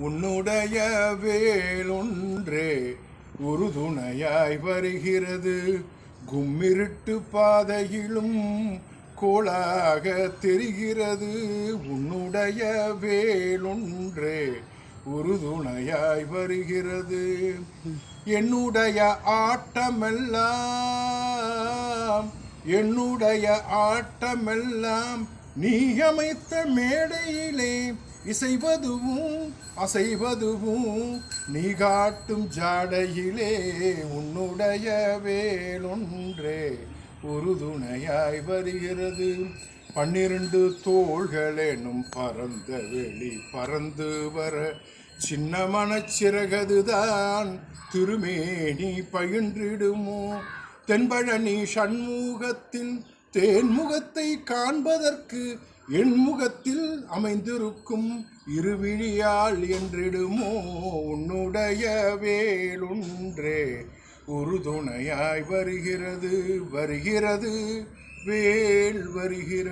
உன்னுடைய வேலொன்றே உறுதுணையாய் வருகிறது. கும்மிருட்டு பாதையிலும் கோளாக தெரிகிறது. உன்னுடைய வேலொன்றே உறுதுணையாய் வருகிறது. என்னுடைய ஆட்டமெல்லாம் என்னுடைய ஆட்டமெல்லாம் நீ அமைத்த மேடையிலே இசைவதுவும் அசைவதுவும் நீ காட்டும் ஜாடையிலே உன்னுடைய வேலொன்றே உறுதுணையாய் வருகிறது. பன்னிரண்டு தோள்களெனும் பறந்த வெளி பறந்து வர சின்ன மனச்சிறகதுதான் திருமேனி பயின்றிடுமோ? தென்பழனி சண்முகத்தின் தேன்முகத்தை காண்பதற்கு என் முகத்தில் அமைந்திருக்கும் இருவிழியால் என்றிடுமோ? உன்னுடைய வேலுன்றே உறுதுணையாய் வருகிறது வருகிறது வேல் வருகிறது.